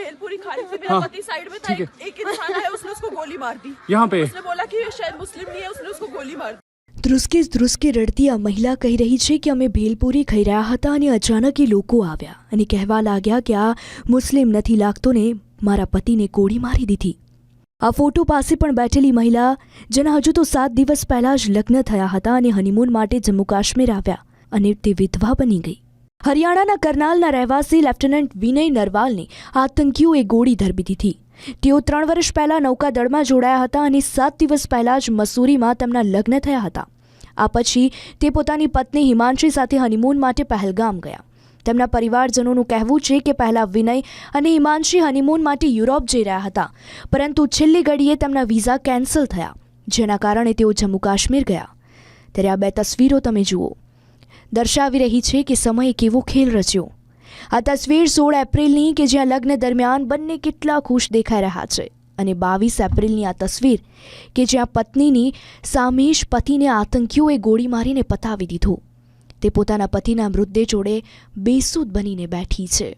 भेलपुरी खा रही थी मेरा हाँ, पति साइड में था ठीक है। एक, एक इंसान आया उसने उसको गोली मार दी यहाँ पे उसने बोला कि ये शायद मुस्लिम नहीं है उसने उसको गोली मार दी ધ્રુસકે ધ્રુસકે રડતી આ મહિલા કહી રહી છે કે અમે ભેલપુરી ખાઈ રહ્યા હતા અને અચાનક એ લોકો આવ્યા અને કહેવા લાગ્યા કે આ મુસ્લિમ નથી લાગતો ને મારા પતિને કોડી મારી દીધી આ ફોટો પાસે પણ બેઠેલી મહિલા જેના હજુ તો સાત દિવસ પહેલા જ લગ્ન થયા હતા અને હનીમૂન માટે જમ્મુ કાશ્મીર આવ્યા અને તે વિધવા બની ગઈ હરિયાણાના કરનાલના રહેવાસી લેફ્ટનન્ટ વિનય નરવાલને આતંકીઓએ ગોળી ધરબી દીધી. તેઓ ત્રણ વર્ષ પહેલાં નૌકાદળમાં જોડાયા હતા અને સાત દિવસ પહેલાં જ મસૂરીમાં તેમના લગ્ન થયા હતા. આ પછી તે પોતાની પત્ની હિમાંશી સાથે હનીમૂન માટે પહેલગામ ગયા. તેમના પરિવારજનોનું કહેવું છે કે પહેલાં વિનય અને હિમાંશી હનીમૂન માટે યુરોપ જઈ રહ્યા હતા, પરંતુ છેલ્લી ઘડીએ તેમના વિઝા કેન્સલ થયા, જેના કારણે તેઓ જમ્મુ કાશ્મીર ગયા. ત્યારે આ બે તસવીરો તમે જુઓ. દર્શાવી રહી છે કે સમયે કેવો ખેલ રચ્યો. આ તસવીર સોળ એપ્રિલની કે જ્યાં લગ્ન દરમિયાન બંને કેટલા ખુશ દેખાઈ રહ્યા છે. અને બાવીસ એપ્રિલની આ તસવીર કે જ્યાં પત્નીની સામે જ પતિને આતંકીઓએ ગોળી મારીને પતાવી દીધો. તે પોતાના પતિના મૃતદેહ જોડે બેસૂદ બનીને બેઠી છે.